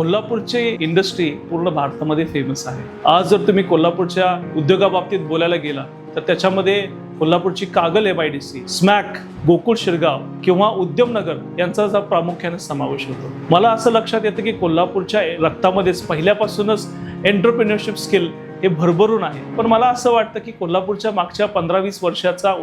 कोल्हापूरची इंडस्ट्री पूर्ण भारतामध्ये फेमस आहे. आज जर तुम्ही कोल्हापूरच्या उद्योगाबाबतीत बोलायला गेला तर त्याच्यामध्ये कोल्हापूरची Kagal M I D C SMAC Gokul Shirgaon किंवा उद्यमनगर यांचा प्रामुख्याने समावेश होतो. मला असं लक्षात येतं की कोल्हापूरच्या रक्तामध्येच पहिल्यापासूनच एंटरप्रिन्युअरशिप स्किल हे भरभरून आहे. पण मला असं वाटतं की कोल्हापूरच्या मागच्या पंधरा वीस वर्षाचा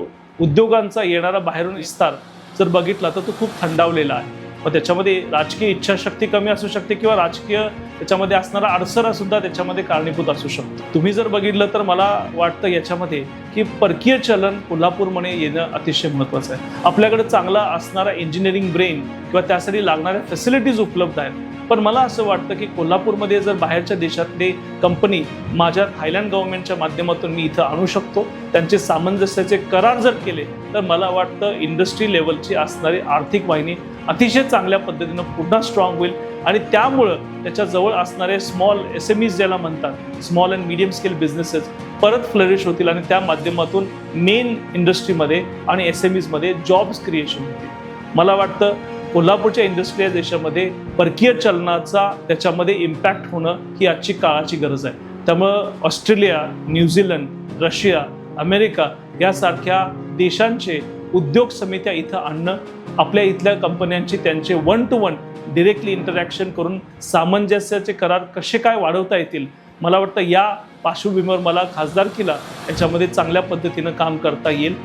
उद्योगांचा येणारा बाहेरून विस्तार जर बघितला तर तो खूप थंडावलेला आहे. मग त्याच्यामध्ये राजकीय इच्छाशक्ती कमी असू शकते किंवा राजकीय त्याच्यामध्ये असणारा अडसरा सुद्धा त्याच्यामध्ये कारणीभूत असू शकतो. तुम्ही जर बघितलं तर मला वाटतं याच्यामध्ये की परकीय चलन कोल्हापूरमध्ये येणं अतिशय महत्त्वाचं आहे. आपल्याकडे चांगला असणारा इंजिनिअरिंग ब्रेन किंवा त्यासाठी लागणाऱ्या फॅसिलिटीज उपलब्ध आहेत. पण मला असं वाटतं की कोल्हापूरमध्ये जर बाहेरच्या देशातले कंपनी माझ्या थायलंड गव्हर्नमेंटच्या माध्यमातून मी इथं आणू शकतो त्यांचे सामंजस्याचे करार जर केले तर मला वाटतं इंडस्ट्री लेवलची असणारी आर्थिक वाहिनी अतिशय चांगल्या पद्धतीनं पुन्हा स्ट्रॉंग होईल. आणि त्यामुळं त्याच्याजवळ असणारे स्मॉल एस एम ईज ज्याला म्हणतात small and medium scale businesses परत फ्लरिश होतील आणि त्या माध्यमातून मेन इंडस्ट्रीमध्ये आणि एस एम ईजमध्ये जॉब्स क्रिएशन होतील. मला वाटतं कोल्हापूरच्या इंडस्ट्री देशामध्ये परकीय चलनाचा त्याच्यामध्ये इम्पॅक्ट होणं ही आजची काळाची गरज आहे. त्यामुळं ऑस्ट्रेलिया न्यूझीलंड रशिया अमेरिका यासारख्या देशांचे उद्योग समित्या इथं आणणं आपल्या इथल्या कंपन्यांची त्यांचे one to one directly interaction करून सामंजस्याचे करार कसे काय वाढवता येतील मला वाटतं या पार्श्वभूमीवर मला खासदारकीला याच्यामध्ये चांगल्या पद्धतीनं काम करता येईल.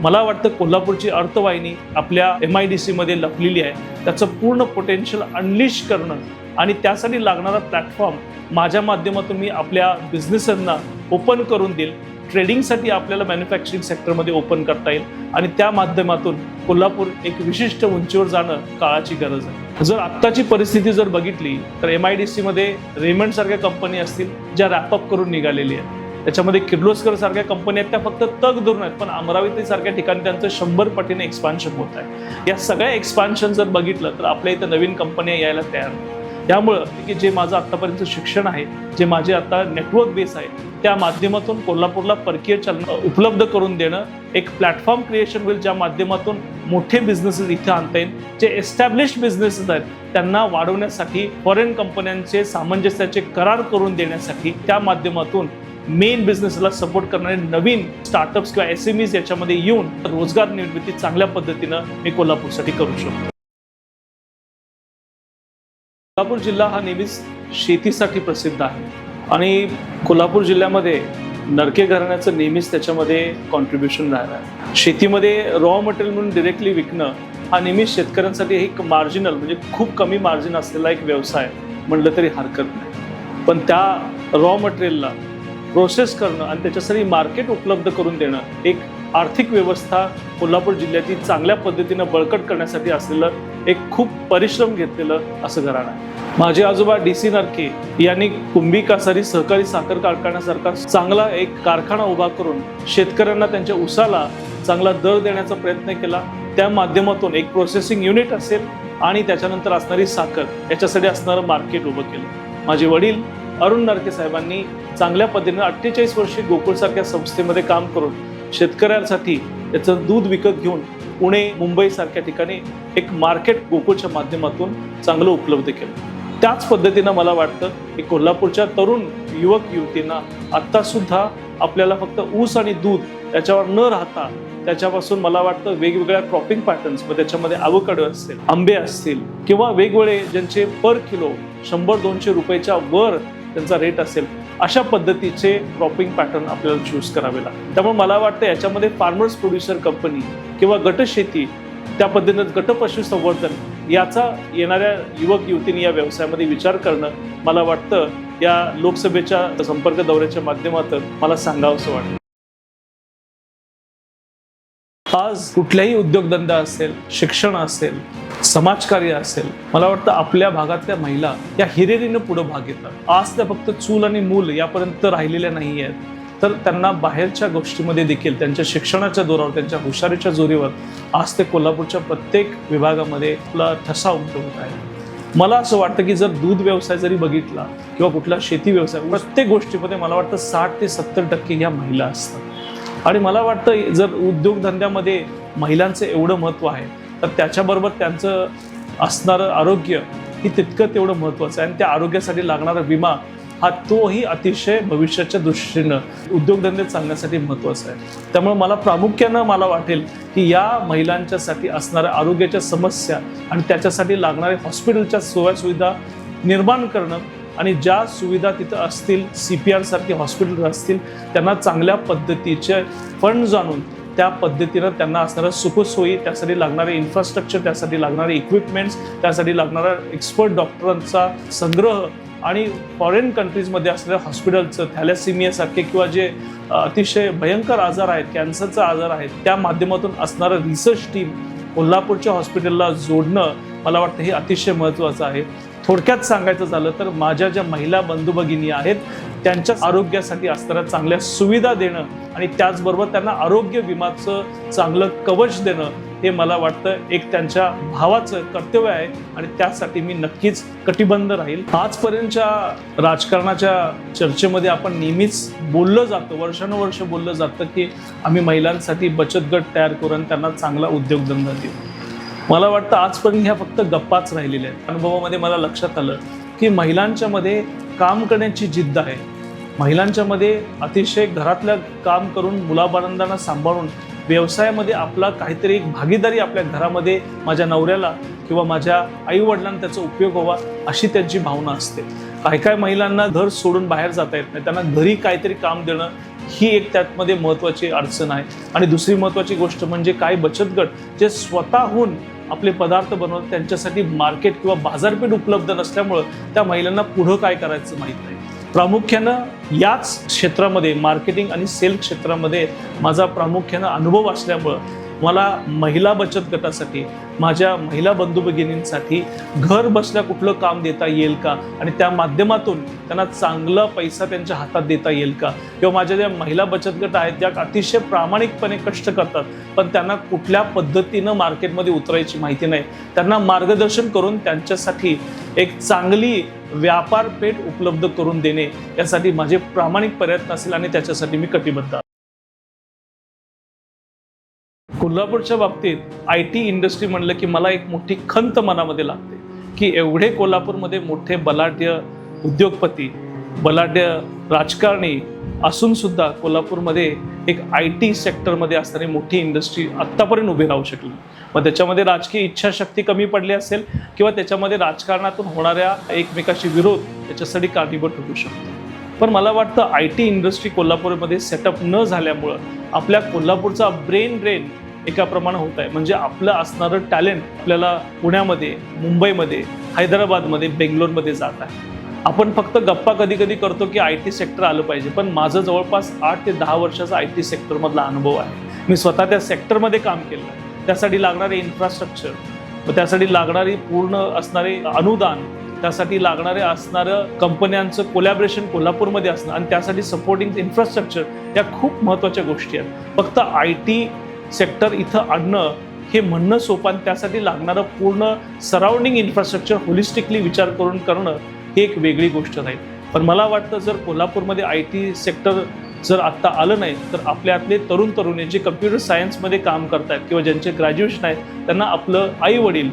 मला वाटतं कोल्हापूरची अर्थवाहिनी आपल्या एम आय डी सीमध्ये लपलेली आहे. त्याचं पूर्ण पोटेन्शियल अनलिश करणं आणि त्यासाठी लागणारा प्लॅटफॉर्म माझ्या माध्यमातून मी आपल्या बिझनेसांना ओपन करून देईल. ट्रेडिंगसाठी आपल्याला मॅन्युफॅक्चरिंग सेक्टरमध्ये ओपन करता येईल आणि त्या माध्यमातून कोल्हापूर एक विशिष्ट उंचीवर जाणं काळाची गरज आहे. जर आत्ताची परिस्थिती जर बघितली तर एम आय डी सीमध्ये रेमंडसारख्या कंपनी असतील ज्या रॅपअप करून निघालेली आहेत. त्याच्यामध्ये किर्लोस्कर सारख्या कंपनी आहेत त्या फक्त तग धरून आहेत पण अमरावती सारख्या ठिकाणी त्यांचं शंभर पटीने एक्सपान्शन होत आहे. या सगळ्या एक्सपान्शन जर बघितलं तर आपल्या इथं नवीन कंपन्या यायला तयार होतात त्यामुळं की जे माझं आत्तापर्यंत शिक्षण आहे जे माझे आता नेटवर्क बेस आहे त्या माध्यमातून कोल्हापूरला परकीय चलन उपलब्ध करून देणं एक प्लॅटफॉर्म क्रिएशन होईल ज्या माध्यमातून मोठे बिझनेसेस इथे आणता येईल. जे एस्टॅब्लिश बिझनेसेस आहेत त्यांना वाढवण्यासाठी फॉरेन कंपन्यांचे सामंजस्याचे करार करून देण्यासाठी त्या माध्यमातून मेन बिझनेसला सपोर्ट करणारे नवीन स्टार्टअप्स किंवा एस एम ईज याच्यामध्ये येऊन रोजगार निर्मिती चांगल्या पद्धतीनं मी कोल्हापूरसाठी करू शकतो. कोल्हापूर जिल्हा हा नेहमीच शेतीसाठी प्रसिद्ध आहे. आणि कोल्हापूर जिल्ह्यामध्ये नरके घराण्याचं नेहमीच त्याच्यामध्ये कॉन्ट्रीब्युशन राहिलं आहे. शेतीमध्ये रॉ मटेरियल म्हणून डिरेक्टली विकणं हा नेहमीच शेतकऱ्यांसाठी एक मार्जिनल म्हणजे खूप कमी मार्जिन असलेला एक व्यवसाय म्हणलं तरी हरकत नाही. पण त्या रॉ मटेरियलला प्रोसेस करणं आणि त्याच्यासाठी मार्केट उपलब्ध करून देणं एक आर्थिक व्यवस्था कोल्हापूर जिल्ह्याची चांगल्या पद्धतीनं बळकट करण्यासाठी असलेलं एक खूप परिश्रम घेतलेलं असं घराणं आहे. माझे आजोबा डी सी नरके यांनी कुंभी कासारी सहकारी साखर कारखान्यासारखा चांगला एक कारखाना उभा करून शेतकऱ्यांना त्यांच्या उसाला चांगला दर देण्याचा प्रयत्न केला. त्या माध्यमातून एक प्रोसेसिंग युनिट असेल आणि त्याच्यानंतर असणारी साखर याच्यासाठी असणारं मार्केट उभं केलं. माझे वडील अरुण नरके साहेबांनी चांगल्या पद्धतीने अठ्ठेचाळीस वर्षे गोकुळसारख्या संस्थेमध्ये काम करून शेतकऱ्यांसाठी त्याचं दूध विकत घेऊन पुणे मुंबईसारख्या ठिकाणी एक मार्केट गोकुळच्या माध्यमातून चांगलं उपलब्ध केलं. त्याच पद्धतीनं मला वाटतं की कोल्हापूरच्या तरुण युवक युवतींना आत्तासुद्धा आपल्याला फक्त ऊस आणि दूध याच्यावर न राहता त्याच्यापासून मला वाटतं वेगवेगळ्या क्रॉपिंग पॅटर्न्स मग त्याच्यामध्ये आवकाडो असतील आंबे असतील किंवा वेगवेगळे ज्यांचे पर किलो शंभर दोनशे रुपयाच्या वर त्यांचा रेट असेल अशा पद्धतीचे क्रॉपिंग पॅटर्न आपल्याला चूज करावे लागतात त्यामुळे मला वाटतं याच्यामध्ये फार्मर्स प्रोड्युसर कंपनी किंवा गटशेती त्या पद्धतीनं गट पशुसंवर्धन याचा येणाऱ्या युवक युवतींनी या व्यवसायामध्ये विचार करणं मला वाटतं या लोकसभेच्या संपर्क दौऱ्याच्या माध्यमातून मला सांगावंसं वाटतं. आज कुठल्याही उद्योगधंदा असेल शिक्षण असेल समाजकार्य असेल मला वाटतं आपल्या भागातल्या महिला या हिरेरीनं पुढे भाग घेतात. आज त्या फक्त चूल आणि मूल यापर्यंत राहिलेल्या नाही आहेत तर त्यांना बाहेरच्या गोष्टीमध्ये देखील त्यांच्या शिक्षणाच्या जोरावर त्यांच्या हुशारीच्या जोरीवर आज ते कोल्हापूरच्या प्रत्येक विभागामध्ये आपला ठसा उमटवत आहे मला असं वाटतं की जर दूध व्यवसाय जरी बघितला किंवा कुठला शेती व्यवसाय प्रत्येक गोष्टीमध्ये मला वाटतं साठ ते सत्तर टक्के ह्या महिला असतात. आणि मला वाटतं जर उद्योगधंद्यामध्ये महिलांचं एवढं महत्त्व आहे तर त्याच्याबरोबर त्यांचं असणारं आरोग्य ही तितकं तेवढं महत्त्वाचं आहे. आणि त्या आरोग्यासाठी लागणारा विमा हा तोही अतिशय भविष्याच्या दृष्टीनं उद्योगधंदे चालण्यासाठी महत्त्वाचा आहे. त्यामुळे मला प्रामुख्यानं मला वाटेल की या महिलांच्यासाठी असणाऱ्या आरोग्याच्या समस्या आणि त्याच्यासाठी लागणाऱ्या हॉस्पिटलच्या सोयासुविधा निर्माण करणं आणि ज्या सुविधा तिथं असतील सी पी आरसारखे हॉस्पिटल असतील त्यांना चांगल्या पद्धतीचे फंड जाणून त्या पद्धतीनं त्यांना असणाऱ्या सुखसोयी त्यासाठी लागणारे इन्फ्रास्ट्रक्चर त्यासाठी लागणारे इक्विपमेंट्स त्यासाठी लागणारा एक्सपर्ट डॉक्टरांचा संग्रह आणि फॉरेन कंट्रीजमध्ये असलेल्या हॉस्पिटलचं थॅलेसिमियासारखे किंवा जे अतिशय भयंकर आजार आहेत कॅन्सरचा आजार आहेत त्या माध्यमातून असणारं रिसर्च टीम कोल्हापूरच्या हॉस्पिटलला जोडणं मला वाटतं हे अतिशय महत्त्वाचं आहे. थोडक्यात सांगायचं झालं तर माझ्या ज्या महिला बंधू भगिनी आहेत त्यांच्या आरोग्यासाठी असणाऱ्या चांगल्या सुविधा देणं आणि त्याचबरोबर त्यांना आरोग्य विमाचं चांगलं कवच देणं हे मला वाटतं एक त्यांच्या भावाचं कर्तव्य आहे आणि त्यासाठी मी नक्कीच कटिबंध राहील. आजपर्यंतच्या राजकारणाच्या चर्चेमध्ये आपण नेहमीच बोललं जातं वर्षानुवर्ष बोललं जातं की आम्ही महिलांसाठी बचत गट तयार करून त्यांना चांगला उद्योगधंदा देऊ. मला वाटतं आजपर्यंत ह्या फक्त गप्पाच राहिलेल्या आहेत. अनुभवामध्ये मला लक्षात आलं की महिलांच्या मध्ये काम करण्याची जिद्द आहे. महिलांच्या मध्ये अतिशय घरातल्या काम करून मुलाबाळंदांना सांभाळून व्यवसायामध्ये आपला काहीतरी एक भागीदारी आपल्या घरामध्ये माझ्या नवऱ्याला किंवा माझ्या आईवडिलांना त्याचा उपयोग व्हावा अशी त्यांची भावना असते. काय काय महिलांना घर सोडून बाहेर जाता येत नाही. त्यांना घरी काहीतरी काम देणं ही एक त्यातमध्ये महत्त्वाची अडचण आहे. आणि दुसरी महत्त्वाची गोष्ट म्हणजे काही बचत गट जे स्वतःहून आपले पदार्थ बनवतात त्यांच्यासाठी मार्केट किंवा बाजारपेठ उपलब्ध नसल्यामुळं त्या महिलांना पुढं काय करायचं माहीत नाही. प्रामुख्यानं याच क्षेत्रामध्ये मार्केटिंग आणि सेल क्षेत्रामध्ये माझा प्रामुख्यानं अनुभव असल्यामुळं मला महिला बचत गटासाठी माझ्या महिला बंधू भगिनींसाठी घर बसल्या कुठलं काम देता येईल का? आणि त्या माध्यमातून त्यांना चांगला पैसा त्यांच्या हातात देता येईल का? किंवा माझ्या ज्या महिला बचत गट आहेत त्या अतिशय प्रामाणिकपणे कष्ट करतात पण त्यांना कुठल्या पद्धतीनं मार्केटमध्ये उतरायची माहिती नाही. त्यांना मार्गदर्शन करून त्यांच्यासाठी एक चांगली व्यापारपेठ उपलब्ध करून देणे यासाठी माझे प्रामाणिक प्रयत्न असेल आणि त्याच्यासाठी मी कटिबद्ध कोल्हापूरच्या बाबतीत आय टी इंडस्ट्री म्हणलं की मला एक मोठी खंत मनामध्ये लागते. की एवढे कोल्हापूरमध्ये मोठे बलाढ्य उद्योगपती बलाढ्य राजकारणी असूनसुद्धा कोल्हापूरमध्ये एक आय टी सेक्टरमध्ये असणारी मोठी इंडस्ट्री आत्तापर्यंत उभी राहू शकली मग त्याच्यामध्ये राजकीय इच्छाशक्ती कमी पडली असेल किंवा त्याच्यामध्ये राजकारणातून होणाऱ्या एकमेकाशी विरोध त्याच्यासाठी कारणीभूत ठरू शकतो. पण मला वाटतं आय टी इंडस्ट्री कोल्हापूरमध्ये सेटअप न झाल्यामुळं आपल्या कोल्हापूरचा ब्रेन ड्रेन एकाप्रमाणे होत आहे. म्हणजे आपलं असणारं टॅलेंट आपल्याला पुण्यामध्ये मुंबईमध्ये हैदराबादमध्ये बेंगलोरमध्ये जात आहे. आपण फक्त गप्पा कधी कधी करतो की आय टी सेक्टर आलं पाहिजे. पण माझं जवळपास आठ ते दहा वर्षाचा आय टी सेक्टरमधला अनुभव आहे. मी स्वतः त्या सेक्टरमध्ये काम केलं. आहे त्यासाठी लागणारे इन्फ्रास्ट्रक्चर व त्यासाठी लागणारी पूर्ण असणारे अनुदान त्यासाठी लागणारे असणारं कंपन्यांचं कोलॅबरेशन कोल्हापूरमध्ये असणं आणि त्यासाठी सपोर्टिंग इन्फ्रास्ट्रक्चर या खूप महत्त्वाच्या गोष्टी आहेत. फक्त आय टी सेक्टर इथं आणणं हे म्हणणं सोपं त्यासाठी लागणारं पूर्ण सराउंडिंग इन्फ्रास्ट्रक्चर होलिस्टिकली विचार करून करणं ही एक वेगळी गोष्ट राहील पण मला वाटतं जर कोल्हापूरमध्ये आय टी सेक्टर जर आत्ता आलं नाही तर आपल्यातले तरुण तरुणी जे कम्प्युटर सायन्समध्ये काम करतायत किंवा ज्यांचे ग्रॅज्युएशन आहेत त्यांना आपलं आई वडील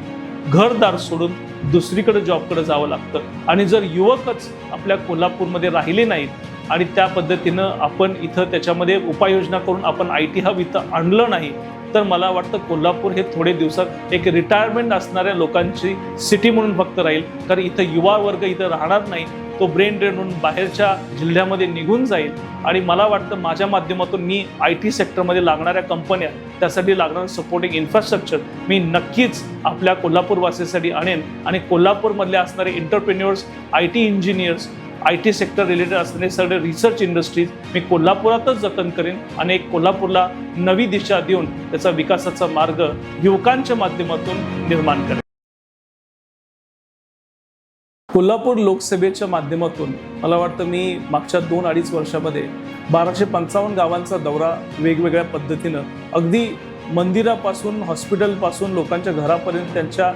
घरदार सोडून दुसरीकडे जॉबकडे जावं लागतं. आणि जर युवकच आपल्या कोल्हापूरमध्ये राहिले नाहीत आणि त्या पद्धतीनं आपण इथं त्याच्यामध्ये उपाययोजना करून आपण आय टी हब इथं आणलं नाही तर मला वाटतं कोल्हापूर हे थोडे दिवसात एक रिटायरमेंट असणाऱ्या लोकांची सिटी म्हणून फक्त राहील. कारण इथं युवा वर्ग इथं राहणार नाही तो ब्रेन ड्रेन होऊन बाहेरच्या जिल्ह्यामध्ये निघून जाईल. आणि मला वाटतं माझ्या माध्यमातून मी आय टी सेक्टरमध्ये लागणाऱ्या कंपन्या त्यासाठी लागणारं सपोर्टिंग इन्फ्रास्ट्रक्चर मी नक्कीच आपल्या कोल्हापूरवासीसाठी आणेन. आणि कोल्हापूरमधले असणारे entrepreneurs I T engineers I T sector related असणारे सगळे रिसर्च इंडस्ट्रीज मी कोल्हापुरातच जतन करेन आणि एक कोल्हापूरला नवी दिशा देऊन त्याचा विकासाचा मार्ग युवकांच्या माध्यमातून निर्माण करेन. कोल्हापूर लोकसभेच्या माध्यमातून मला वाटतं मी मागच्या दोन अडीच वर्षामध्ये बाराशे पंचावन्न गावांचा दौरा वेगवेगळ्या पद्धतीनं अगदी मंदिरापासून हॉस्पिटलपासून लोकांच्या घरापर्यंत त्यांच्या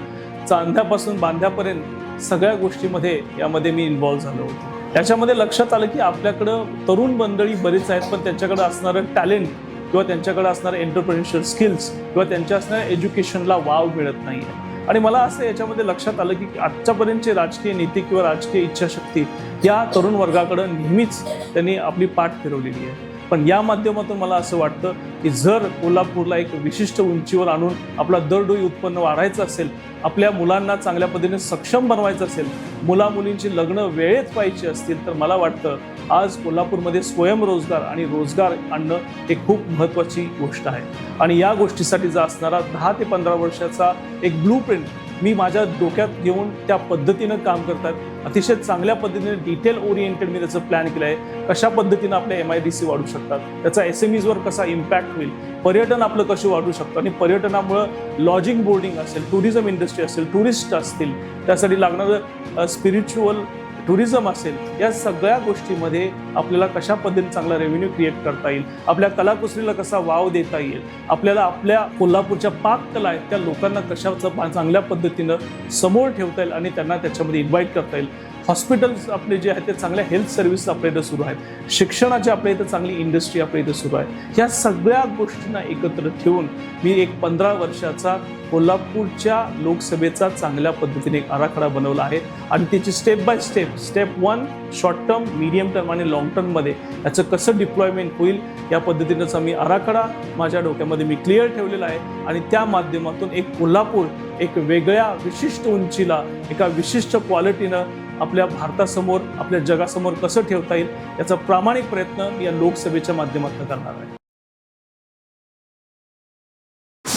चांद्यापासून बांध्यापर्यंत सगळ्या गोष्टीमध्ये यामध्ये मी इन्व्हॉल्व्ह झालो होतो. त्याच्यामध्ये लक्षात आलं की आपल्याकडं तरुण मंडळी बरीच आहेत पण त्यांच्याकडं असणारं टॅलेंट किंवा त्यांच्याकडे असणारे एंटरप्रेन्युअर स्किल्स किंवा त्यांच्या असणाऱ्या एज्युकेशनला वाव मिळत नाही आहे आणि मला असं याच्यामध्ये लक्षात आलं की आजच्यापर्यंतचे राजकीय नीती किंवा राजकीय इच्छाशक्ती या तरुण वर्गाकडं नेहमीच त्यांनी आपली पाठ फिरवलेली आहे. पण या माध्यमातून मला असं वाटतं की जर कोल्हापूरला एक विशिष्ट उंचीवर आणून आपला दरडोई उत्पन्न वाढायचं असेल आपल्या मुलांना चांगल्या पद्धतीने सक्षम बनवायचं असेल मुला मुलींची लग्न वेळेत पाहिजे असतील तर मला वाटतं आज कोल्हापूरमध्ये स्वयंरोजगार आणि रोजगार आणणं हे खूप महत्त्वाची गोष्ट आहे. आणि या गोष्टीसाठीचा असणारा दहा ते पंधरा वर्षाचा एक ब्लू प्रिंट मी माझ्या डोक्यात घेऊन त्या पद्धतीनं काम करतात. अतिशय चांगल्या पद्धतीने डिटेल ओरिएंटेड मी त्याचं प्लॅन केलं आहे. कशा पद्धतीनं आपल्या एम आय डी सी वाढू शकतात? त्याचा एस एम ईजवर कसा इम्पॅक्ट होईल? पर्यटन आपलं कसं वाढू शकतं? आणि पर्यटनामुळं लॉजिंग बोर्डिंग असेल टुरिझम इंडस्ट्री असेल टुरिस्ट असतील त्यासाठी लागणारं स्पिरिच्युअल टुरिझम असेल या सगळ्या गोष्टीमध्ये आपल्याला कशा पद्धतीने चांगला रेव्हेन्यू क्रिएट करता येईल आपल्या कलाकुसरीला कसा वाव देता येईल आपल्याला आपल्या कोल्हापूरच्या पाककला आहेत त्या लोकांना कशाचं चांगल्या पद्धतीनं समोर ठेवता येईल आणि त्यांना त्याच्यामध्ये इन्व्हाइट करता येईल. हॉस्पिटल्स आपले जे आहेत ते चांगल्या हेल्थ सर्व्हिस आपल्या इथं सुरू आहेत. शिक्षणाची आपल्या इथं चांगली इंडस्ट्री आपल्या इथं सुरू आहे. ह्या सगळ्या गोष्टींना एकत्र ठेवून मी एक पंधरा वर्षाचा कोल्हापूरच्या लोकसभेचा चांगल्या पद्धतीने एक आराखडा बनवला आहे. आणि त्याची step by step step one short term medium term आणि लॉंग टर्ममध्ये याचं कसं डिप्लॉयमेंट होईल या पद्धतीनेचा मी आराखडा माझ्या डोक्यामध्ये मी क्लिअर ठेवलेला आहे. आणि त्या माध्यमातून एक कोल्हापूर एक वेगळ्या विशिष्ट उंचीला एका विशिष्ट क्वालिटीनं आपल्या भारतासमोर आपल्या जगासमोर कसं ठेवता येईल याचा प्रामाणिक प्रयत्न मी या लोकसभेच्या माध्यमातून करणार आहे.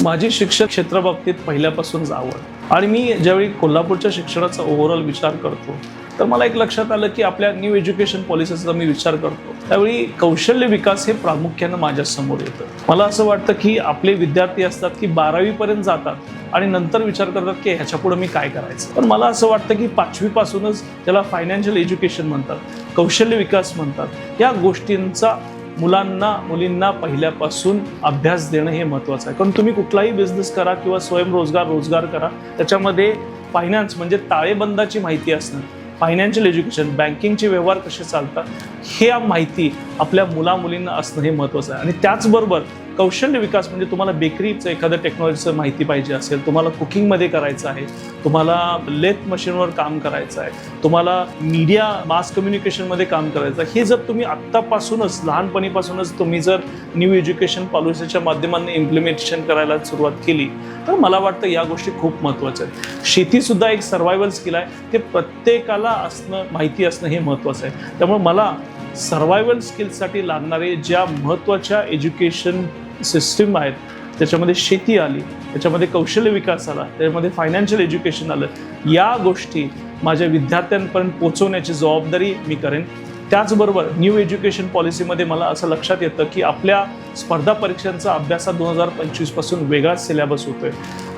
माझी शिक्षक क्षेत्राबाबतीत पहिल्यापासूनच आवड. आणि मी ज्यावेळी कोल्हापूरच्या शिक्षणाचा ओव्हरऑल विचार करतो तर मला एक लक्षात आलं की आपल्या न्यू एज्युकेशन पॉलिसीचा मी विचार करतो. त्यावेळी कौशल्य विकास हे प्रामुख्यानं माझ्यासमोर येतं. मला असं वाटतं की आपले विद्यार्थी असतात की बारावीपर्यंत जातात आणि नंतर विचार करतात की ह्याच्या पुढे मी काय करायचं. पण मला असं वाटतं की पाचवीपासूनच त्याला फायनान्शियल एज्युकेशन म्हणतात कौशल्य विकास म्हणतात. या गोष्टींचा मुलांना मुलींना पहिल्यापासून अभ्यास देणं हे महत्त्वाचं आहे. कारण तुम्ही कुठलाही बिझनेस करा किंवा स्वयंरोजगार रोजगार करा त्याच्यामध्ये फायनान्स म्हणजे ताळेबंदाची माहिती असणं. फायनान्शियल एज्युकेशन बँकिंगचे व्यवहार कसे चालतात हे माहिती आपल्या मुला मुलींना असणं हे महत्त्वाचं आहे. आणि त्याचबरोबर कौशल्य विकास म्हणजे तुम्हाला बेकरीचं एखादं टेक्नॉलॉजीचं माहिती पाहिजे असेल तुम्हाला कुकिंगमध्ये करायचं आहे तुम्हाला लेथ मशीनवर काम करायचं आहे तुम्हाला मीडिया मास कम्युनिकेशनमध्ये काम करायचं आहे हे जर तुम्ही आत्तापासूनच लहानपणीपासूनच तुम्ही जर न्यू एज्युकेशन पॉलिसीच्या माध्यमाने इम्प्लिमेंटेशन करायला सुरुवात केली तर मला वाटतं या गोष्टी खूप महत्त्वाच्या आहेत. शेतीसुद्धा एक सर्वायवल स्किल आहे. ते प्रत्येकाला असणं माहिती असणं हे महत्त्वाचं आहे. त्यामुळे मला सर्वायवल स्किल्ससाठी लागणारे ज्या महत्त्वाच्या एज्युकेशन सिस्टीम आहेत त्याच्यामध्ये शेती आली त्याच्यामध्ये कौशल्य विकास आला त्याच्यामध्ये फायनान्शियल एज्युकेशन आलं या गोष्टी माझ्या विद्यार्थ्यांपर्यंत पोहोचवण्याची जबाबदारी मी करेन. त्याचबरोबर न्यू एज्युकेशन पॉलिसीमध्ये मला असं लक्षात येतं की आपल्या स्पर्धा परीक्षांचा अभ्यास हा दोन हजार पंचवीसपासून वेगळाच सिलेबस होतोय.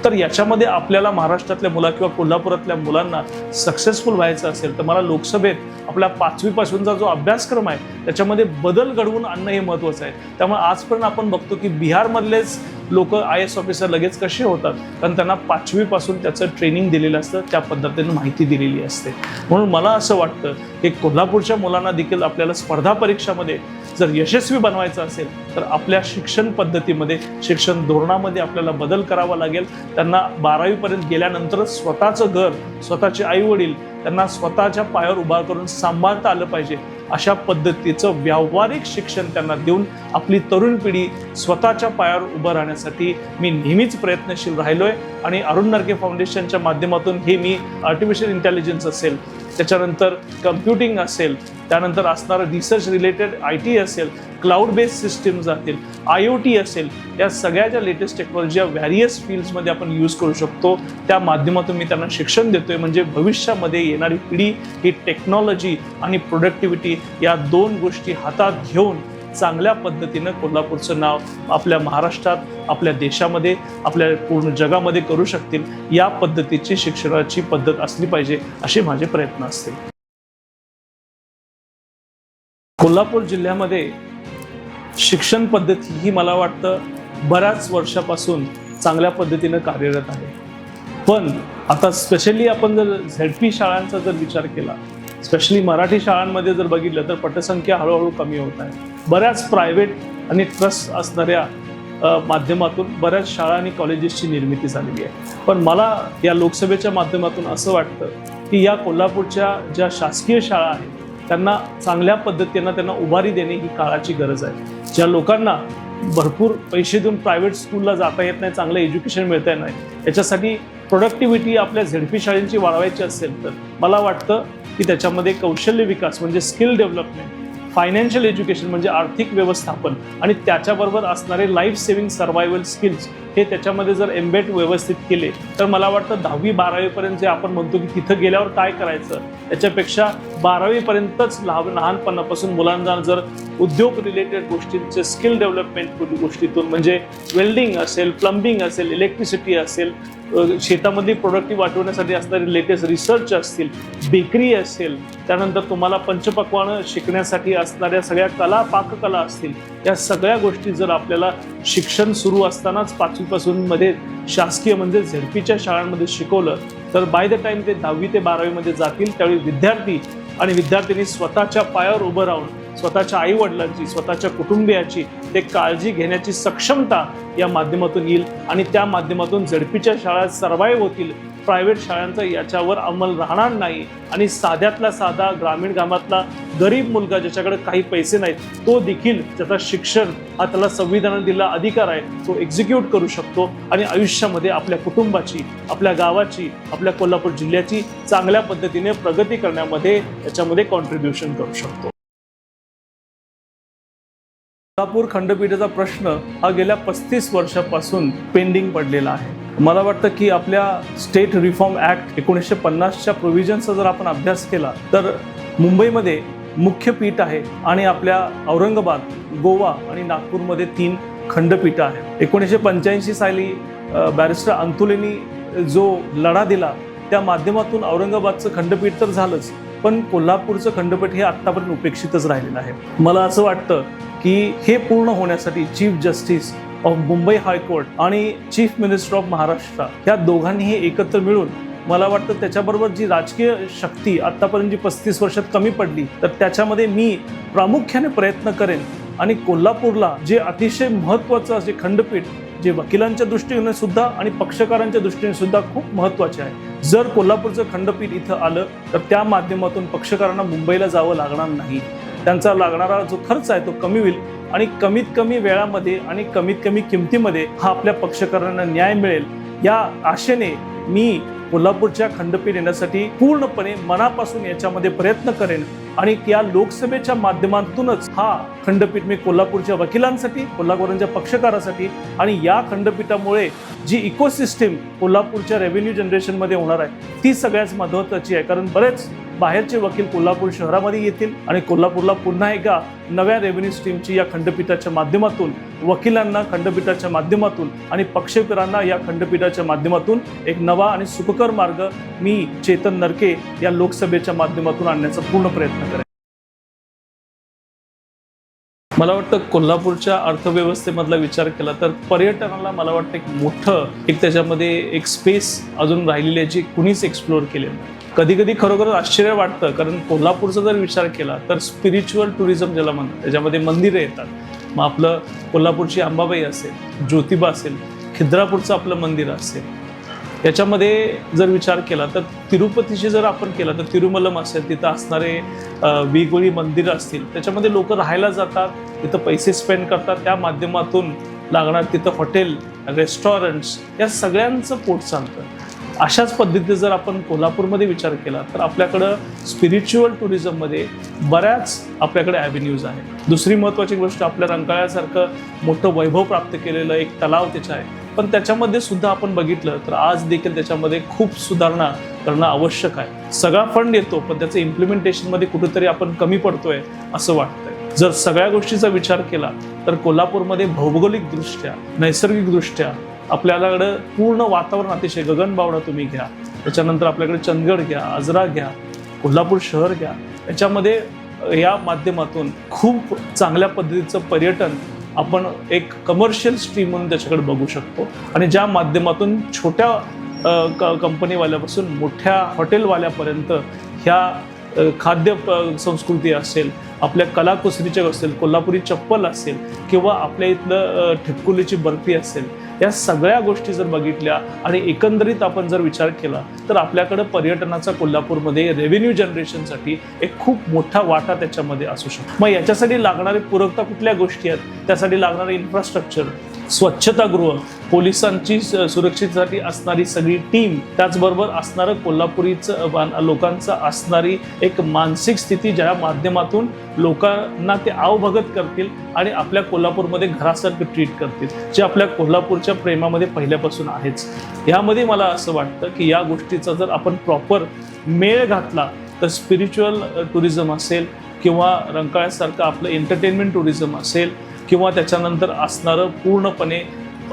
तर याच्यामध्ये आपल्याला महाराष्ट्रातल्या मुला किंवा कोल्हापुरातल्या मुलांना सक्सेसफुल व्हायचं असेल तर मला लोकसभेत आपल्या पाचवीपासूनचा जो अभ्यासक्रम आहे त्याच्यामध्ये बदल घडवून आणणं हे महत्त्वाचं आहे. त्यामुळे आजपर्यंत आपण बघतो की बिहारमधलेच लोक आय एस ऑफिसर लगेच कसे होतात? कारण त्यांना पाचवीपासून त्याचं ट्रेनिंग दिलेलं असतं त्या पद्धतीने माहिती दिलेली असते. म्हणून मला असं वाटतं की कोल्हापूरच्या मुलांना देखील आपल्याला स्पर्धा परीक्षामध्ये जर यशस्वी बनवायचं असेल तर आपल्या शिक्षण पद्धतीमध्ये शिक्षण धोरणामध्ये आपल्याला बदल करावा लागेल. त्यांना बारावीपर्यंत गेल्यानंतरच स्वतःचं घर स्वतःचे आईवडील त्यांना स्वतःच्या पायावर उभा करून सांभाळता आलं पाहिजे. अशा पद्धतीचं व्यावहारिक शिक्षण त्यांना देऊन आपली तरुण पिढी स्वतःच्या पायावर उभं राहण्यासाठी मी नेहमीच प्रयत्नशील राहिलो आहे आणि अरुण नरके फाउंडेशनच्या माध्यमातून हे मी आर्टिफिशियल इंटेलिजन्स असेल त्याच्यानंतर कम्प्युटिंग असेल त्यानंतर असणारं रिसर्च रिलेटेड आय टी असेल क्लाउड बेस्ड सिस्टीम्स जातील आय ओ टी असेल या सगळ्या ज्या लेटेस्ट टेक्नॉलॉजी या व्हॅरियस फील्ड्समध्ये आपण यूज करू शकतो. त्या माध्यमातून मी त्यांना शिक्षण देतोय. म्हणजे भविष्यामध्ये येणारी पिढी ही टेक्नॉलॉजी आणि प्रोडक्टिव्हिटी या दोन गोष्टी हातात घेऊन चांगल्या पद्धतीनं कोल्हापूरचं नाव आपल्या महाराष्ट्रात आपल्या देशामध्ये आपल्या पूर्ण जगामध्ये करू शकतील या पद्धतीची शिक्षणाची पद्धत असली पाहिजे असे माझे प्रयत्न असतील. कोल्हापूर जिल्ह्यामध्ये शिक्षण पद्धती ही मला वाटतं बऱ्याच वर्षापासून चांगल्या पद्धतीनं कार्यरत आहे. पण आता स्पेशली आपण जर झेड पी शाळांचा जर विचार केला स्पेशली मराठी शाळांमध्ये जर बघितलं तर पटसंख्या हळूहळू कमी होत आहे. बऱ्याच प्रायव्हेट आणि ट्रस्ट असणाऱ्या माध्यमातून बऱ्याच शाळा आणि कॉलेजेसची निर्मिती झालेली आहे. पण मला या लोकसभेच्या माध्यमातून असं वाटतं की या कोल्हापूरच्या ज्या शासकीय शाळा आहेत त्यांना चांगल्या पद्धतीनं त्यांना उभारी देणे ही काळाची गरज आहे. ज्या लोकांना भरपूर पैसे देऊन प्रायव्हेट स्कूलला जाता येत नाही चांगलं एज्युकेशन मिळता येत नाही याच्यासाठी प्रोडक्टिव्हिटी आपल्या झेडपी शाळेंची वाढवायची असेल तर मला वाटतं की त्याच्यामध्ये कौशल्य विकास म्हणजे स्किल डेव्हलपमेंट फायनान्शियल एज्युकेशन म्हणजे आर्थिक व्यवस्थापन आणि त्याच्याबरोबर असणारे लाईफ सेव्हिंग सर्वायवल स्किल्स हे त्याच्यामध्ये जर एम्बेट व्यवस्थित केले तर मला वाटतं दहावी बारावीपर्यंत जे आपण म्हणतो की तिथं गेल्यावर काय करायचं? त्याच्यापेक्षा बारावीपर्यंतच लहान लहानपणापासून मुलांना जर उद्योग रिलेटेड गोष्टींचे स्किल डेव्हलपमेंट गोष्टीतून म्हणजे वेल्डिंग असेल प्लंबिंग असेल इलेक्ट्रिसिटी असेल शेतामधली प्रोडक्टिव्ह वाटवण्यासाठी असणारे लेटेस्ट रिसर्च असतील बेकरी असेल त्यानंतर तुम्हाला पंचपक्वानं शिकण्यासाठी असणाऱ्या सगळ्या कला पाककला असतील या सगळ्या गोष्टी जर आपल्याला शिक्षण सुरू असतानाच पाचवीपासून मध्ये शासकीय म्हणजे झेडपीच्या शाळांमध्ये शिकवलं तर बाय द टाइम ते दहावी ते बारावीमध्ये जातील त्यावेळी विद्यार्थी आणि विद्यार्थ्यांनी स्वतःच्या पायावर उभं राहून स्वतःच्या आई वडिलांची स्वतःच्या कुटुंबियाची ते काळजी घेण्याची सक्षमता या माध्यमातून येईल आणि त्या माध्यमातून झडपीच्या शाळा सर्वाईव्ह होतील प्रायव्हेट शाळांचा याच्यावर अंमल राहणार नाही आणि साध्यातला साधा ग्रामीण गावातला गरीब मुलगा ज्याच्याकडे काही पैसे नाहीत तो देखील त्याचा शिक्षण हा त्याला संविधानाने दिलेला अधिकार आहे तो एक्झिक्यूट करू शकतो आणि आयुष्यामध्ये आपल्या कुटुंबाची आपल्या गावाची आपल्या कोल्हापूर जिल्ह्याची चांगल्या पद्धतीने प्रगती करण्यामध्ये याच्यामध्ये कॉन्ट्रीब्युशन करू शकतो. कोल्हापूर खंडपीठाचा प्रश्न हा गेल्या पस्तीस वर्षापासून पेंडिंग पडलेला आहे. मला वाटतं की आपल्या स्टेट रिफॉर्म ॲक्ट एकोणीसशे पन्नासच्या प्रोव्हिजनचा जर आपण अभ्यास केला तर मुंबईमध्ये मुख्य पीठ आहे आणि आपल्या औरंगाबाद गोवा आणि नागपूरमध्ये तीन खंडपीठं आहेत. एकोणीसशे पंच्याऐंशी साली बॅरिस्टर अंतुलेनी जो लढा दिला त्या माध्यमातून औरंगाबादचं खंडपीठ तर झालंच पण कोल्हापूरचं खंडपीठ हे आत्तापर्यंत उपेक्षितच राहिलेलं आहे. मला असं वाटतं की हे पूर्ण होण्यासाठी chief justice of Mumbai high court आणि चीफ मिनिस्टर ऑफ महाराष्ट्र या दोघांनीही एकत्र मिळून मला वाटतं त्याच्याबरोबर जी राजकीय शक्ती आत्तापर्यंत जी पस्तीस वर्षात कमी पडली तर त्याच्यामध्ये मी प्रामुख्याने प्रयत्न करेन आणि कोल्हापूरला जे अतिशय महत्त्वाचं असे खंडपीठ जे वकिलांच्या दृष्टीने सुद्धा आणि पक्षकारांच्या दृष्टीने सुद्धा खूप महत्त्वाचे आहे. जर कोल्हापूरचं खंडपीठ इथं आलं तर त्या माध्यमातून पक्षकारांना मुंबईला जावं लागणार नाही. त्यांचा लागणारा जो खर्च आहे तो कमी होईल आणि कमीत कमी वेळामध्ये आणि कमीत कमी किमतीमध्ये हा आपल्या पक्षकारांना न्याय मिळेल. या आशेने मी कोल्हापूरच्या खंडपीठ येण्यासाठी पूर्णपणे मनापासून याच्यामध्ये प्रयत्न करेन. आणि या लोकसभेच्या माध्यमातूनच हा खंडपीठ मी कोल्हापूरच्या वकिलांसाठी कोल्हापूरांच्या पक्षकारासाठी आणि या खंडपीठामुळे जी इकोसिस्टीम कोल्हापूरच्या रेव्हेन्यू जनरेशनमध्ये होणार आहे ती सगळ्यात महत्त्वाची आहे. कारण बरेच बाहेरचे वकील कोल्हापूर शहरामध्ये येतील आणि कोल्हापूरला पुन्हा एका नव्या रेव्हेन्यू स्ट्रीमची या खंडपीठाच्या माध्यमातून वकिलांना खंडपीठाच्या माध्यमातून आणि पक्षकारांना या खंडपीठाच्या माध्यमातून एक नवा आणि सुखकर मार्ग मी चेतन नरके या लोकसभेच्या माध्यमातून आणण्याचा पूर्ण प्रयत्न मला वाटतं कोल्हापूरच्या अर्थव्यवस्थेमधला विचार केला तर पर्यटनाला मला वाटतं एक मोठं एक त्याच्यामध्ये एक स्पेस अजून राहिलेली आहे जी कुणीच एक्सप्लोअर केलेलं नाही. कधी कधी खरोखर आश्चर्य वाटतं कारण कोल्हापूरचा जर विचार केला तर स्पिरिच्युअल टुरिझम ज्याला म्हणतात त्याच्यामध्ये मंदिरं येतात. मग आपलं कोल्हापूरची अंबाबाई असेल ज्योतिबा असेल खिद्रापूरचं आपलं मंदिर असेल. याच्यामध्ये जर विचार केला तर तिरुपतीशी जर आपण केला तर तिरुमलम असेल तिथं असणारे वेगवेगळी मंदिरं असतील त्याच्यामध्ये लोक राहायला जातात तिथं पैसे स्पेंड करतात त्या माध्यमातून लागणार तिथं हॉटेल रेस्टॉरंट्स या सगळ्यांचं पोट चालतं. अशाच पद्धतीने जर आपण कोल्हापूरमध्ये विचार केला तर आपल्याकडं स्पिरिच्युअल टुरिझममध्ये बऱ्याच आपल्याकडे ॲव्हेन्यूज आहेत. दुसरी महत्त्वाची गोष्ट आपल्या रंकाळ्यासारखं मोठं वैभव प्राप्त केलेलं एक तलाव त्याचं आहे. पण त्याच्यामध्ये सुद्धा आपण बघितलं तर आज देखील त्याच्यामध्ये खूप सुधारणा करणं आवश्यक आहे. सगळा फंड येतो पण त्याचं इम्प्लिमेंटेशनमध्ये कुठेतरी आपण कमी पडतोय असं वाटतंय. जर सगळ्या गोष्टीचा विचार केला तर कोल्हापूरमध्ये भौगोलिकदृष्ट्या नैसर्गिकदृष्ट्या आपल्याकडं पूर्ण वातावरण अतिशय गगनबावडा तुम्ही घ्या. त्याच्यानंतर आपल्याकडे चंदगड घ्या आजरा घ्या कोल्हापूर शहर घ्या. याच्यामध्ये या माध्यमातून खूप चांगल्या पद्धतीचं पर्यटन आपण एक कमर्शियल स्ट्रीम म्हणून त्याच्याकडे बघू शकतो. आणि ज्या माध्यमातून छोट्या क कंपनीवाल्यापासून मोठ्या हॉटेलवाल्यापर्यंत ह्या खाद्य प- संस्कृती असेल आपल्या कलाकुसरीच्या असेल कोल्हापुरी चप्पल असेल किंवा आपल्या इथलं ठिपकुलीची बर्फी असेल या सगळ्या गोष्टी जर बघितल्या आणि एकंदरीत आपण जर विचार केला तर आपल्याकडं पर्यटनाचा कोल्हापूरमध्ये रेव्हेन्यू जनरेशनसाठी एक खूप मोठा वाटा त्याच्यामध्ये असू शकतो. मग याच्यासाठी लागणारी पूरकता कुठल्या गोष्टी आहेत? त्यासाठी लागणारे इन्फ्रास्ट्रक्चर स्वच्छतागृह पोलिसांची स- सुरक्षेसाठी असणारी सगळी टीम त्याचबरोबर असणारं कोल्हापुरीचं लोकांचं असणारी एक मानसिक स्थिती ज्या माध्यमातून लोकांना ते आवभगत करतील आणि आपल्या कोल्हापूरमध्ये घरासारखं ट्रीट करतील जे आपल्या कोल्हापूरच्या प्रेमामध्ये पहिल्यापासून आहेच. ह्यामध्ये मला असं वाटतं की या गोष्टीचा जर आपण प्रॉपर मेळ घातला तर स्पिरिच्युअल टुरिझम असेल किंवा रंकाळ्यासारखं आपलं एंटरटेनमेंट टुरिझम असेल किंवा त्याच्यानंतर असणारं पूर्णपणे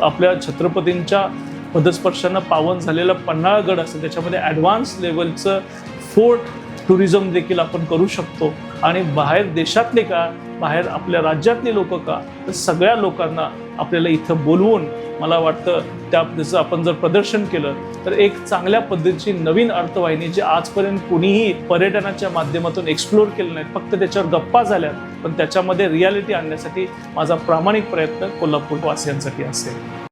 आपल्या छत्रपतींच्या पदस्पर्शानं पावन झालेलं पन्हाळगड असेल त्याच्यामध्ये ॲडव्हान्स लेवलचं फोर्ट टुरिझम देखील आपण करू शकतो. आणि बाहेर देशातले का बाहेर आपल्या राज्यातले लोक का तर सगळ्या लोकांना आपल्याला इथं बोलवून मला वाटतं त्या त्याचं आपण जर प्रदर्शन केलं तर एक चांगल्या पद्धतीची नवीन अर्थवाहिनी जी आजपर्यंत कुणीही पर्यटनाच्या माध्यमातून एक्सप्लोर केलं नाही फक्त त्याच्यावर गप्पा झाल्यात पण त्याच्यामध्ये रियालिटी आणण्यासाठी माझा प्रामाणिक प्रयत्न कोल्हापूर वासियांसाठी असेल.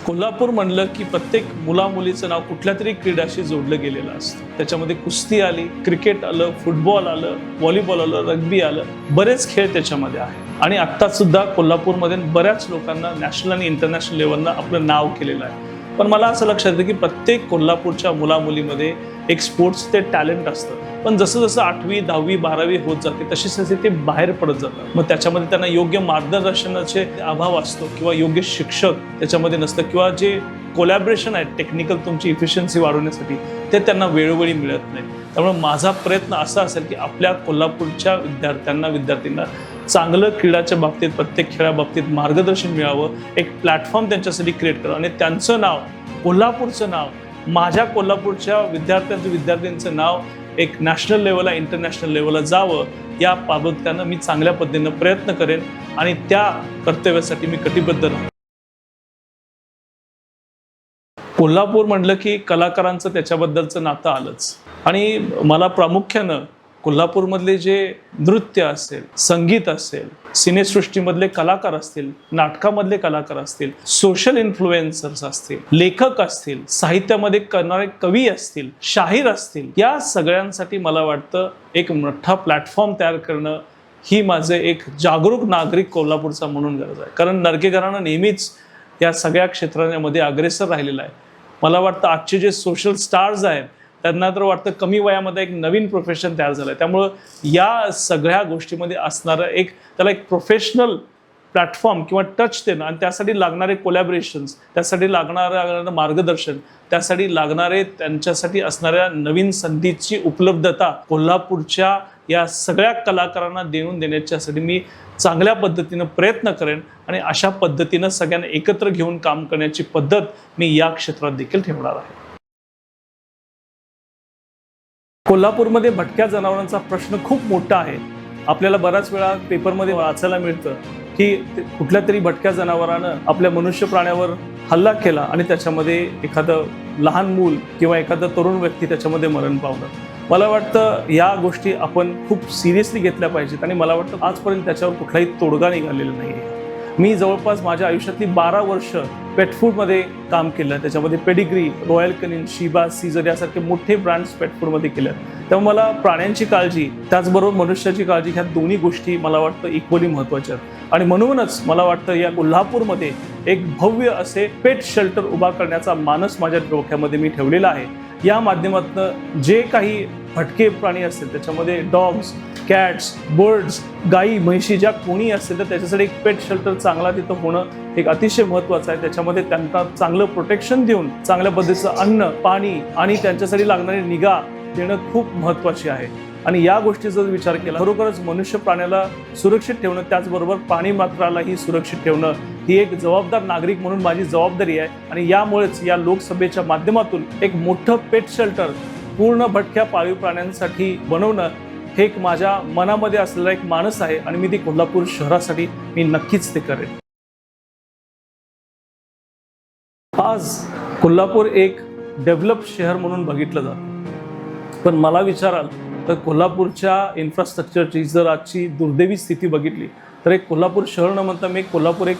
कोल्हापूर म्हणलं की प्रत्येक मुलामुलीचं नाव कुठल्या तरी क्रीडाशी जोडलं गेलेलं असतं. त्याच्यामध्ये कुस्ती आली क्रिकेट आलं फुटबॉल आलं व्हॉलीबॉल आलं रग्बी आलं बरेच खेळ त्याच्यामध्ये आहेत. आणि आत्तासुद्धा कोल्हापूरमध्ये बऱ्याच लोकांना नॅशनल आणि इंटरनॅशनल लेवलला आपलं नाव केलेलं आहे. पण मला असं लक्षात येतं की प्रत्येक कोल्हापूरच्या मुलामुलीमध्ये एक स्पोर्ट्स ते टॅलेंट असतं. पण जसं जसं आठवी दहावी बारावी होत जाते तशी तसे ते बाहेर पडत जातात. मग त्याच्यामध्ये त्यांना योग्य मार्गदर्शनाचे अभाव असतो किंवा योग्य शिक्षक त्याच्यामध्ये नसतं किंवा जे कोलॅबरेशन आहेत टेक्निकल तुमची इफिशियन्सी वाढवण्यासाठी ते त्यांना वेळोवेळी मिळत नाही. त्यामुळे माझा प्रयत्न असा असेल की आपल्या कोल्हापूरच्या विद्यार्थ्यांना विद्यार्थ्यांना चांगलं क्रीडाच्या बाबतीत प्रत्येक खेळाबाबतीत मार्गदर्शन मिळावं एक प्लॅटफॉर्म त्यांच्यासाठी क्रिएट करावं. आणि त्यांचं नाव कोल्हापूरचं नाव माझ्या कोल्हापूरच्या विद्यार्थ्यांचं विद्यार्थ्यांचं नाव एक नॅशनल लेवलला इंटरनॅशनल लेवलला जावं या बाबतीनं मी चांगल्या पद्धतीनं प्रयत्न करेन. आणि त्या कर्तव्यासाठी मी कटिबद्ध राहतो. कोल्हापूर म्हटलं की कलाकारांचं त्याच्याबद्दलचं नातं आलंच. आणि मला प्रामुख्यानं कोल्हापूरमधले जे नृत्य असेल संगीत असेल सिनेसृष्टीमधले कलाकार असतील नाटकामधले कलाकार असतील सोशल इन्फ्लुएन्सर्स असतील लेखक असतील साहित्यामध्ये करणारे कवी असतील शाहीर असतील या सगळ्यांसाठी मला वाटतं एक मोठा प्लॅटफॉर्म तयार करणं ही माझे एक जागरूक नागरिक कोल्हापूरचा म्हणून गरज आहे. कारण नरके घराणं नेहमीच या सगळ्या क्षेत्रांमध्ये अग्रेसर राहिलेला आहे. मला वाटतं आजचे जे सोशल स्टार्स आहेत त्यांना तर वाटतं कमी वयामध्ये एक नवीन प्रोफेशन तयार झालं आहे त्यामुळं या सगळ्या गोष्टीमध्ये असणारं एक त्याला एक प्रोफेशनल प्लॅटफॉर्म किंवा टच देणं आणि त्यासाठी लागणारे कोलॅबरेशन्स त्यासाठी लागणारं मार्गदर्शन त्यासाठी लागणारे त्यांच्यासाठी असणाऱ्या नवीन संधीची उपलब्धता कोल्हापूरच्या या सगळ्या कलाकारांना देऊन देण्याच्यासाठी मी चांगल्या पद्धतीनं प्रयत्न करेन आणि अशा पद्धतीनं सगळ्यांना एकत्र घेऊन काम करण्याची पद्धत मी या क्षेत्रात देखील ठेवणार आहे. कोल्हापूरमध्ये भटक्या जनावरांचा प्रश्न खूप मोठा आहे. आपल्याला बऱ्याच वेळा पेपरमध्ये वाचायला मिळतं की कुठल्या तरी भटक्या जनावरानं आपल्या मनुष्य प्राण्यावर हल्ला केला आणि त्याच्यामध्ये एखादं लहान मूल किंवा एखादा तरुण व्यक्ती त्याच्यामध्ये मरण पावलं. मला वाटतं या गोष्टी आपण खूप सिरियसली घेतल्या पाहिजेत आणि मला वाटतं आजपर्यंत त्याच्यावर कुठलाही तोडगा निघालेला नाही आहे मी जवळपास माझ्या आयुष्यातली बारा वर्ष पेटफूडमध्ये काम केलं त्याच्यामध्ये Pedigree Royal Canin Sheba Cesar यासारखे मोठे ब्रँड्स पेटफूडमध्ये केलं. केल्या त्यामुळे मला प्राण्यांची काळजी त्याचबरोबर मनुष्याची काळजी ह्या दोन्ही गोष्टी मला वाटतं इक्वली महत्त्वाच्या. आणि म्हणूनच मला वाटतं या कोल्हापूरमध्ये एक भव्य असे पेट शेल्टर उभा करण्याचा मानस माझ्या डोक्यामध्ये मी ठेवलेला आहे. या माध्यमातून जे काही भटके प्राणी असतील त्याच्यामध्ये डॉग्स कॅट्स बर्ड्स गाई म्हैशी ज्या कोणी असतील तर त्याच्यासाठी एक पेट शेल्टर चांगला तिथं होणं एक अतिशय महत्त्वाचं आहे. त्याच्यामध्ये त्यांना चांगलं प्रोटेक्शन देऊन चांगल्या पद्धतीचं अन्न पाणी आणि त्यांच्यासाठी लागणारी निगा देणं खूप महत्त्वाची आहे. आणि या गोष्टीचा जर विचार केला खरोखरच मनुष्य प्राण्याला सुरक्षित ठेवणं त्याचबरोबर प्राणी मात्रालाही सुरक्षित ठेवणं ही एक जबाबदार नागरिक म्हणून माझी जबाबदारी आहे. आणि यामुळेच या लोकसभेच्या माध्यमातून एक मोठं पेट शेल्टर पूर्ण भटक्या पाळीव प्राण्यांसाठी बनवणं हे एक माझ्या मनामध्ये असलेला एक माणस आहे आणि मी ती कोल्हापूर शहरासाठी मी नक्कीच ते करेन. आज कोल्हापूर एक डेव्हलप शहर म्हणून बघितलं जातं. पण मला विचाराल तर कोल्हापूरच्या इन्फ्रास्ट्रक्चरची जर आजची दुर्दैवी स्थिती बघितली तर एक कोल्हापूर शहर न म्हणता मी एक कोल्हापूर एक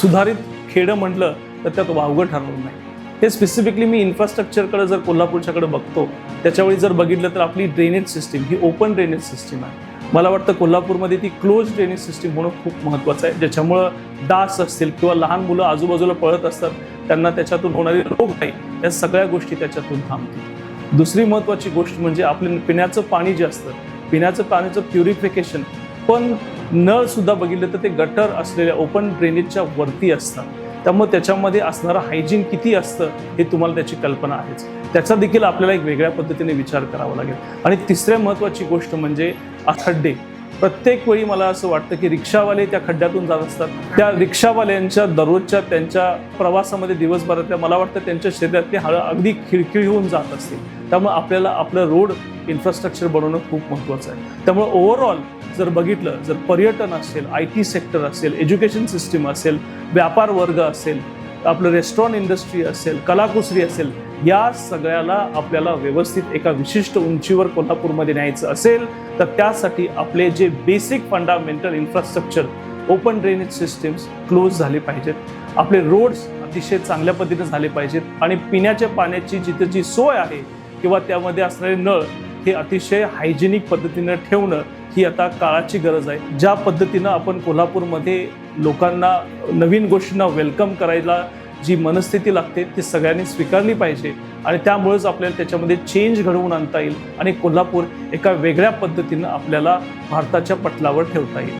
सुधारित खेडं म्हटलं तर त्यात वावगं ठरणार नाही. हे स्पेसिफिकली मी इन्फ्रास्ट्रक्चरकडे जर कोल्हापूरच्याकडे बघतो त्याच्यावेळी जर बघितलं तर आपली ड्रेनेज सिस्टीम ही ओपन ड्रेनेज सिस्टीम आहे. मला वाटतं कोल्हापूरमध्ये ती क्लोज ड्रेनेज सिस्टीम होणं खूप महत्त्वाचं आहे ज्याच्यामुळं डास असतील किंवा लहान मुलं आजूबाजूला पळत असतात त्यांना त्याच्यातून होणारे रोग नाही या सगळ्या गोष्टी त्याच्यातून थांबतील. दुसरी महत्त्वाची गोष्ट म्हणजे आपलं पिण्याचं पाणी जे असतं पिण्याचं पाण्याचं प्युरिफिकेशन पण नळसुद्धा बघितलं तर ते गटर असलेल्या ओपन ड्रेनेजच्या वरती असतात. त्यामुळे त्याच्यामध्ये असणारं हायजीन किती असतं हे तुम्हाला त्याची कल्पना आहेच. त्याचा देखील आपल्याला एक वेगळ्या पद्धतीने विचार करावा लागेल. आणि तिसऱ्या महत्त्वाची गोष्ट म्हणजे आ खड्डे. प्रत्येक वेळी मला असं वाटतं की रिक्षावाले त्या खड्ड्यातून जात असतात. त्या रिक्षावाल्यांच्या दररोजच्या त्यांच्या प्रवासामध्ये दिवसभरातल्या मला वाटतं त्यांच्या शरीरातली हळ अगदी खिळखिळी होऊन जात असते. त्यामुळे आपल्याला आपलं रोड इन्फ्रास्ट्रक्चर बनवणं खूप महत्त्वाचं आहे. त्यामुळे ओव्हरऑल जर बघितलं जर पर्यटन असेल आय टी सेक्टर असेल एज्युकेशन सिस्टीम असेल व्यापार वर्ग असेल आपलं रेस्टॉरंट इंडस्ट्री असेल कलाकुसरी असेल या सगळ्याला आपल्याला व्यवस्थित एका विशिष्ट उंचीवर कोल्हापूरमध्ये न्यायचं असेल तर त्यासाठी आपले जे basic fundamental infrastructure open drainage systems close झाले पाहिजेत. आपले रोड्स अतिशय चांगल्या पद्धतीने झाले पाहिजेत. आणि पिण्याच्या पाण्याची जिथे जी सोय आहे किंवा त्यामध्ये असणारे नळ हे अतिशय हायजेनिक पद्धतीनं ठेवणं ही आता काळाची गरज आहे. ज्या पद्धतीनं आपण कोल्हापूरमध्ये लोकांना नवीन गोष्टींना वेलकम करायला जी मनस्थिती लागते ती सगळ्यांनी स्वीकारली पाहिजे आणि त्यामुळेच आपल्याला त्याच्यामध्ये चेंज घडवून आणता येईल आणि कोल्हापूर एका वेगळ्या पद्धतीनं आपल्याला भारताच्या पटलावर ठेवता येईल.